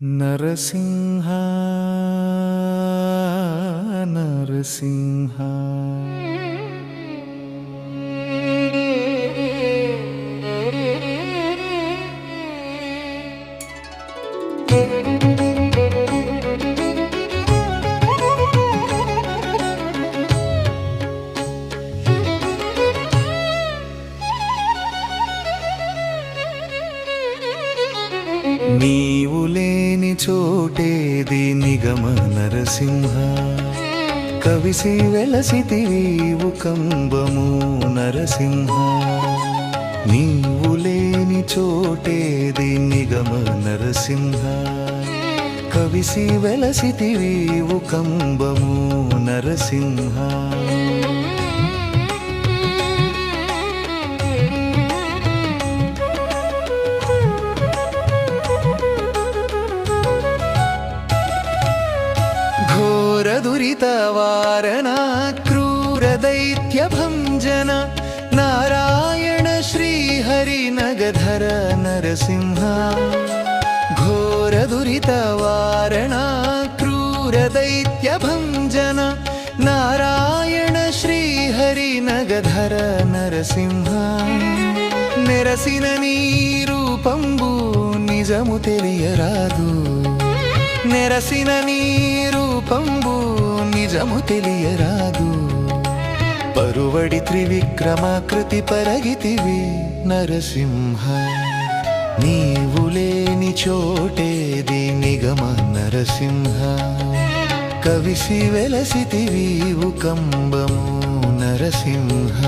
నరసింహ నరసింహ నీవు లేని చోటేది నిగమ నరసింహ. కవిసి వెలసితివీవు కంబము నరసింహ. నీవు లేని చోటేది నిగమ నరసింహ. కవిసి వెలసితివీవు కంబము నరసింహ. దురిత వారణ క్రూర దైత్య భంజన నారాయణ శ్రీహరి నగధర నరసింహ నెరసిన నీ రూపంబు నిజము తెలియరాదు నెరసిన నీ రూపంబు నిజము తెలియరాదు పరువడి త్రివిక్రమాకృతి పరగితివి నరసింహ. నీవు లేని చోటేది నిగమ నరసింహ. కవిసి వెలసితివీవు కంబము నరసింహ.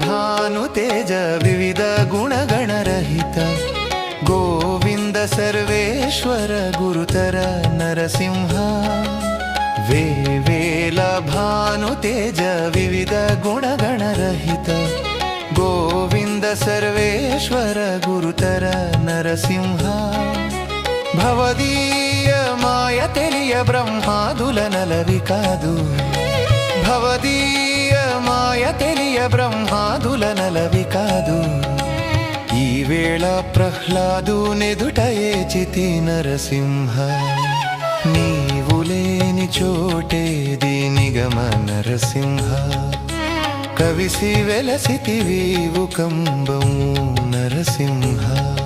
भानुतेज विविध गुणगणरहित गोविन्द सर्वेश्वर गुरुतर नरसिंह वेवेल भानुतेज विविध गुणगणरहित गोविन्द सर्वेश्वर गुरुतर नरसिंह भवदीय मायतेलिय ब्रह्मादुलनलविकादु भवदीय मायतेलिय బ్రహ్మాదుల నలవి కాదు. ఈవేళ ప్రహ్లాదు నెదుటయే చితి నరసింహ. నీవు లేని చోటేది నిగమ నరసింహ. కవిసి వెలసితివీవు కంబము నరసింహ.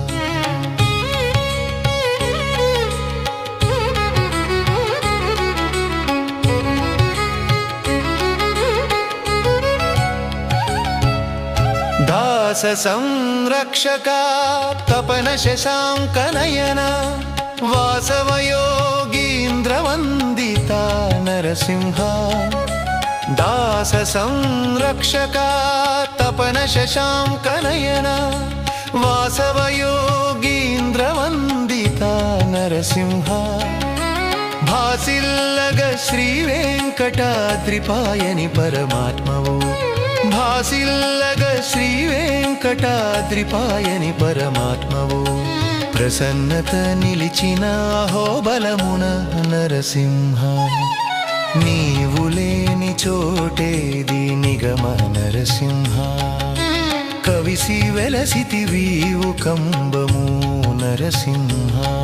దాస సంరక్షక తపన శశాంకనయన వాసవయోగీంద్ర వందిత నరసింహ. దాస సంరక్షక తపన శశాంకనయన వాసవయోగీంద్ర వందిత నరసింహ భాసిల్లగ శ్రీ వెంకటాద్రిపాయని పరమాత్మవు భాసిల్లగ శ్రీ వెంకటాద్రిపాయని పరమాత్మవు. ప్రసన్నత నిలిచిన అహోబలమున నరసింహ. నీవు లేని చోటేది నిగమ నరసింహ. కవిసి వెలసితి వీవు కంబము నరసింహ.